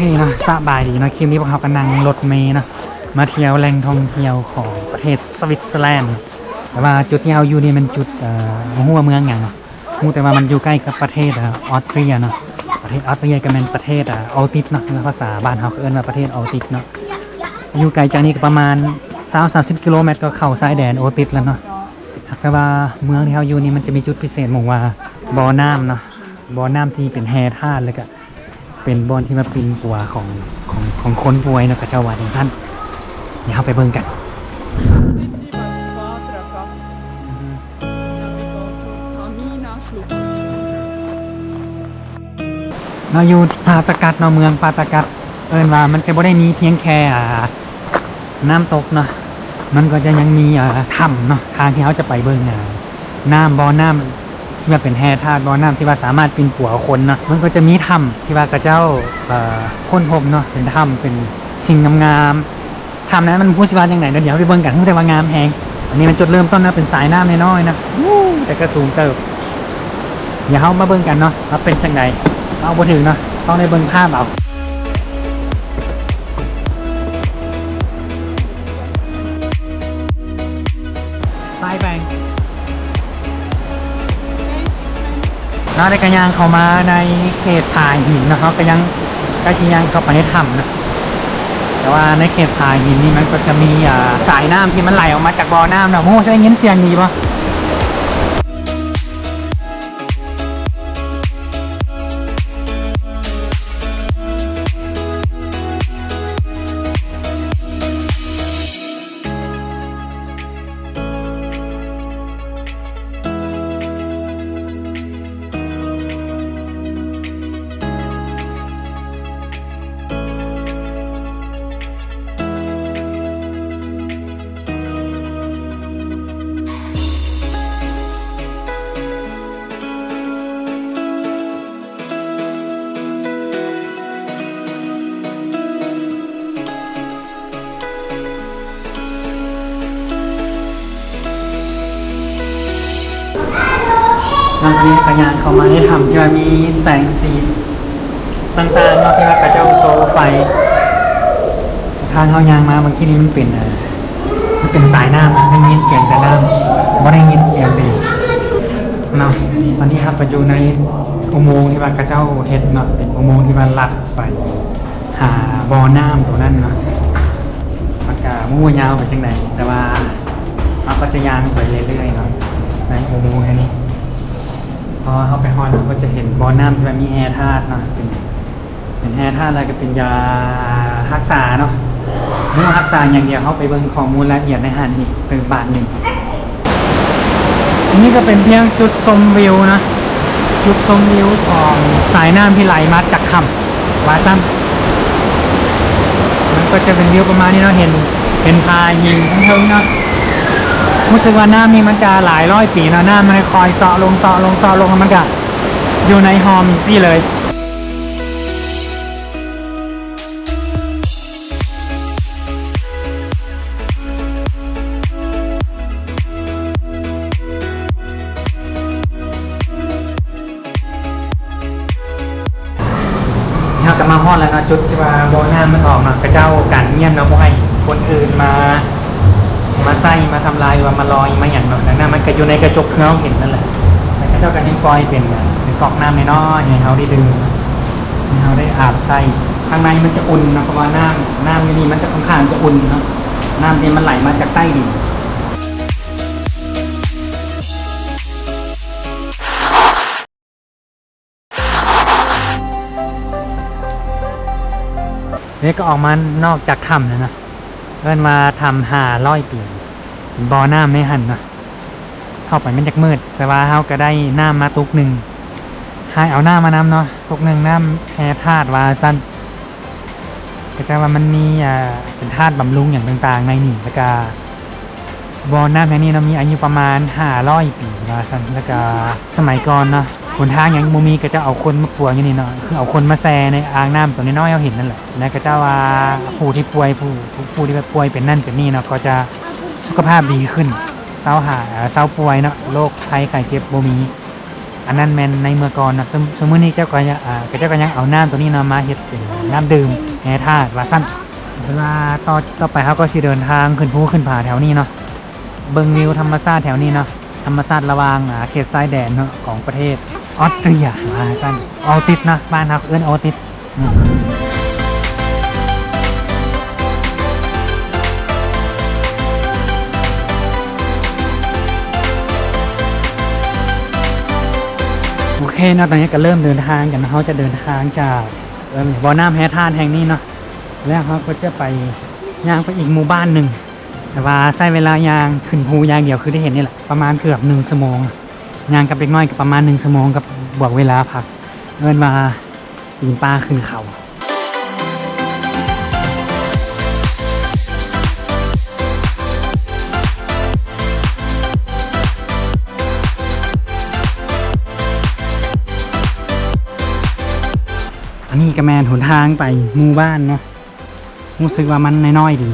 นะสบายดีนะคลิปนี้พวกเรากำลังรถเมล์นะมาเที่ยวแหล่งท่องเที่ยวของประเทศสวิตเซอร์แลนด์แต่ว่าจุดที่เราอยู่นี่มันจุดหัวเมืองอย่างเนาะรู้แต่ว่ามันอยู่ใกล้กับประเทศออสเตรียเนาะประเทศออสเตรียก็เป็นประเทศอออติสเนาะภาษาบ้านเราเอิ้นว่าประเทศออติสเนาะอยู่ไกลจากนี้ก็ประมาณ20-30กิโลเมตรก็เข้าชายแดนออติสแล้วเนาะหากแต่ว่าเมืองที่เราอยู่นี่มันจะมีจุดพิเศษหมองว่าบ่อน้ำเนาะบ่อน้ำที่เป็นแฮธาตุเลยก็ เป็นบอนที่มาปีนปัวของของของคนป่วยนะกระเจ้าวาจังสั้นเดี๋ยวเราไปเบิ่งกัน เราอยู่ปาตะกัดเนาะเมืองปาตะกัด เอินว่ามันจะบ่ได้มีเพียงแค่อ่าน้ำตกเนาะมันก็จะยังมีอ่าถ้ำเนาะทางที่เขาจะไปเบิ่งอ่าน้ำบ่อน้ำ ที่ว่าเป็นแฮธาตุบ่อน้ำที่ว่าสามารถปีนปัวคนเนาะมันก็จะมีถ้ำที่ว่ากระเจ้าเอ่อค้นพบเนาะเป็นถ้ำเป็นสิ่งงามๆถ้ำนั้นมันพูดสิว่าจังไหนเดี๋ยวไปเบิ่งกันพูดแต่ว่างามแฮงอันนี้มันจุดเริ่มต้นนะเป็นสายน้ำน้อยๆนะแต่ก็สูงเติบเดี๋ยวเข้ามาเบิ่งกันเนาะว่าเป็นจังไดเอาบ่ถึงเนาะต้องได้เบิ่งภาพเอาไปไป เราได้กระยางเข้ามาในเขตผาหินนะครับกระยังก็ชิยังเข้าไปในถ้ำนะแต่ว่าในเขตผาหินนี่มันก็จะมีอ่าสายน้ำที่มันไหลออกมาจากบ่อน้ำนะโอ้ใช่เงี้ยเสียงดีปะ หลังจากนี้กระยานเข้ามาได้ทำที่ว่ามีแสงสีต่างๆเนาะที่ว่ากระเจ้าโซไฟ ทางเขายางมาบางทีนี้มันเป็นอ่อมันเป็นสายน้ำนะได้ยินเสียงแต่น้ำไม่ได้ยินเสียงเบสเนาะตอนนี้ครับไปอยู่ในอุโมงค์ที่ว่ากระเจ้าเฮ็ดเนาะเป็นอุโมงค์ที่ว่าลัดไปหาบ่อน้ำตัวนั้นเนาะมันก็มั่วยาวไปจังไหนแต่ว่าเราก็จะยางไปเรื่อยๆเนาะในอุโมงค์อันนี้ พอเข้าไปห้องเราก็จะเห็นบ่อน้ำที่มันมีแอร์ธาตุเนาะเป็นเป็นแอร์ธาตุอะไรก็เป็นยารักษาเนาะเมื่อรักษาอย่างเดียวเข้าไปเบิ่งข้อมูลละเอียดในหันอีกเป็นบาทหนึ่งอันนี้ก็เป็นเพียงจุดชมวิวนะจุดชมวิวของสายน้ำที่ไหลมาจากถ้ำวาซัมมันก็จะเป็นวิวประมาณนี้เนาะเห็นเห็นพายิงทั้งเทิงเนาะ รู้สึกว่าน้ำนี่มันจะหลายร้อยปีเนะน้ำมันคอยเซาะลงเซาะลงเซาะลงมันก็อยู่ในฮอมซี่เลยเรากลับมาฮอดแล้วนะจุดที่ว่าโบอน้ำมันออกมากระเจ้ากันเงียบนะบ่ให้คนอื่นมา มาใส่มาทำลายว่ามาลอยมาอย่างนาะแต่น้ามันก็อยู่ในกระจกเราเห็นนั่นแหละแต่กระเจ้ากันยังปล่อยเป็นอะเป็นกอกน้ำน้อยๆให้เขาได้ดึงให้เขาได้อาบใส่ข้างในมันจะอุ่นนะเพราะว่าน้ำน้ำที่นี่มันจะค่อนข้างจะอุ่นเนาะน้ำที่มันไหลมาจากใต้ดินนี่ก็ออกมานอกจากถ้ำแล้วนะ เอิ้นมาทำหาร้อยปีบ่อน้ำในหันนะเข้าไปมันจักมืด แต่ว่าเขาก็ได้น้ำมาตุกหนึ่งให้เอาหน้ำมาน้ำเนาะตุกหนึ่งน้ำแพ้ธาตุวาสั้นก็จะว่ามันมีอ่าเป็นธาตุบำรุงอย่างต่างๆในนี่แล้วก็บ่อน้ำแห่งนี้เรามีอายุประมาณห้าร้อยปีวาสั้นแล้วก็สมัยก่อนเนาะ นทางอย่างโมมีก็จะเอาคนมาปลวงอย่างนี้เนาะคือเอาคนมาแซ่ในอ่างน้ำตัวน้อยๆเราเห็นนั่นแหละแล้วก็จะว่าผู้ที่ป่วยผู้ผู้ผู้ที่ป่วยเป็นนั่นเป็นนี่เนาะก็จะสุขภาพดีขึ้นเศร้าหาเศร้าป่วยเนาะโรคภัยไข้เจ็บโมมี อันนั้นแมนในเมื่อก่อนนะสมสมมตินี้เจ้าก็ยังอ่าเจ้าก็ยังเอาน้ำตัวนี้เนาะมาเฮ็ดเป็นน้ำดื่มแห่ธาตุว่าสั้นเวลาต่อต่อไปเขาก็สิเดินทางขึ้นภูขึ้นผาแถวนี้เนาะเบิงวิวธรรมชาติแถวนี้เนาะธรรมชาติระวางอาเขตชายแดนเนาะของประเทศ ออสเตรียว่าสั้นออติสนะบ้านเราเอิ้นออติสโอเคนะตอนนี้ก็เริ่มเดินทางกันนะเขาจะเดินทางจากเอิ่มบ่อน้ำแฮทานแห่งนี้เนาะแล้วเขาก็จะไปย่างไปอีกหมู่บ้านหนึ่งแต่ว่าใช้เวลายางขึ้นภูยางเดียวคือได้เห็นนี่แหละประมาณเกือบหนึ่งชั่วโมง ยางกับเล็กน้อยกับประมาณหนึ่งชั่วโมงกับบวกเวลาพักเอินมาปีนป่าขึ้นเขาอันนี้ก็แมนหนทางไปหมู่บ้านเนาะรู้สึกว่ามันน้อยๆดี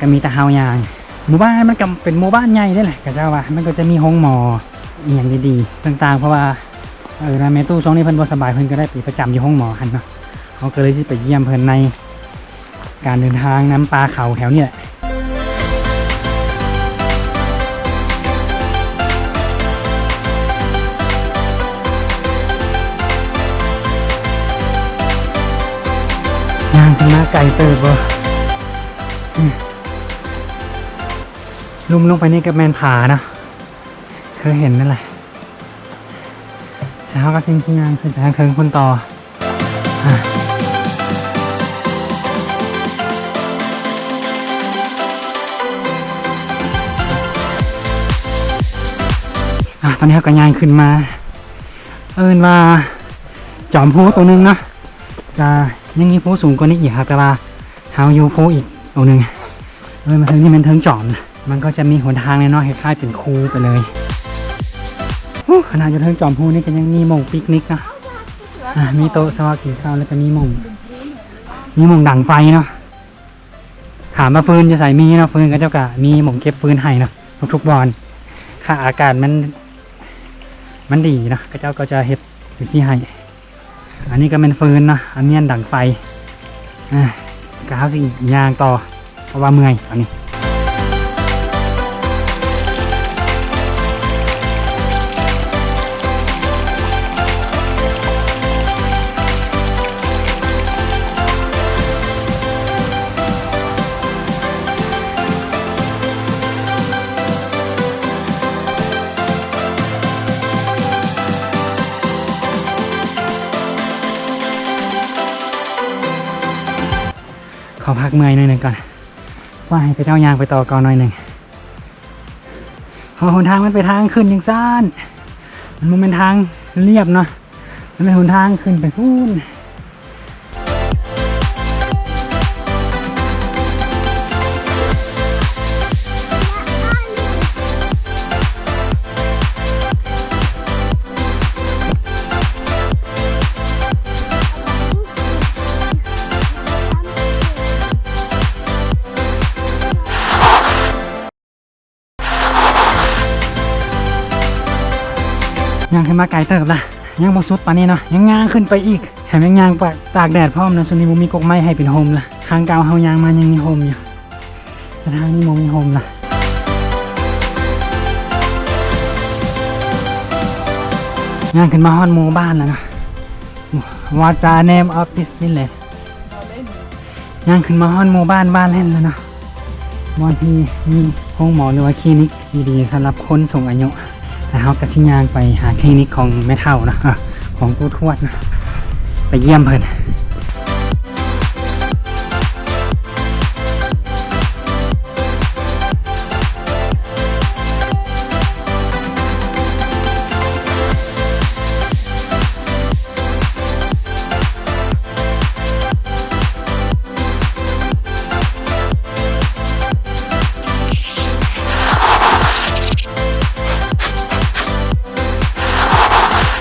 ก็มีแต่เฮายาง หมู่บ้านมันก็เป็นหมู่บ้านใหญ่นี่แหละก็จ้าว่า มันก็จะมีห้องหมอ อย่างดีๆต่างๆ เพราะว่าเออนะแม่ตู้ช่วงนี้เพิ่นบ่สบายเพิ่นก็ได้ไปประจำอยู่ห้องหมอหันเนาะเขาก็เลยสิไปเยี่ยมเพิ่นในการเดินทางน้ำปลาเขาแถวเนี้แหละย่างขึ้นมาไก่เติบบ่ลุ่มลงไปนี่กับแมนผานะ เคยเห็นนั่นแหละแล้วก็ทิ้งที่ย่างขึ้นทางเคิงคุณต่อะตอนนี้เขาก็ยางขึ้นมา เอินว่าจอมพูตัวหนึงนะจะยังมีผู้สูงกว่านี้อีกครับแต่ว่าเฮาอยู่ผู้อีกตัวหนึ่งเออมาถึงนี่มันเทิงจอม มันก็จะมีหนทางในเนาะคล้ายๆเป็นคูไปเลย ขนาดอยู่เทิงจอมพูนี่ก็ยังมีหม่องปิกนิกนะอะมีโต๊ะสวัสดิข้าวแล้วก็มีหม่องมีหม่องดังไฟเนาะถามมาฟืนจะใส่มีเนาะฟืนก็เจ้ากะมีหม่องเก็บฟืนให้เนาะทุกๆบอนถ้าอากาศมัน มันดีเนาะก็เจ้าก็จะเฮ็ดอยู่ที่ให้อันนี้ก็เป็นฟืนนะอันนี้ดังไฟอะก็เขาสิยางต่อเพราะว่าเมื่อยตอนนี้ ขอพักเมื่อยหน่อยหนึ่งก่อน ว่าให้ไปเจ้ายางไปต่อก่อนหน่อยหนึ่งพอหนทางมันไปทางขึ้นยังซ่านมันมันเป็นทางเรียบเนาะ มันเป็นหนทางขึ้นไปพูน มาไกลเติบละยังบ่สุดปานนี้เนาะยังงางขึ้นไปอีกแถมยังงางไปตากแดดพร้อมนะส่วนนี้บ่มีกกไม้ให้เป็นโฮมละทางเก่าเฮายางมายังมีโฮมอยู่แต่ทางนี้บ่มีโฮมละยางขึ้นมาฮอดหมู่บ้านแล้วนะวาจา name of this village ย่างขึ้นมาห้อนหมู่บ้านบ้านเล่นแล้วเนาะบอนที่มีห้องหมอหรือว่าคลินิกดีๆสำหรับคนสูงอายุ แล้วเขากระชิยางไปหาคลินิกของแม่เท่านะของตู้ทวดนะไปเยี่ยมเพิ่น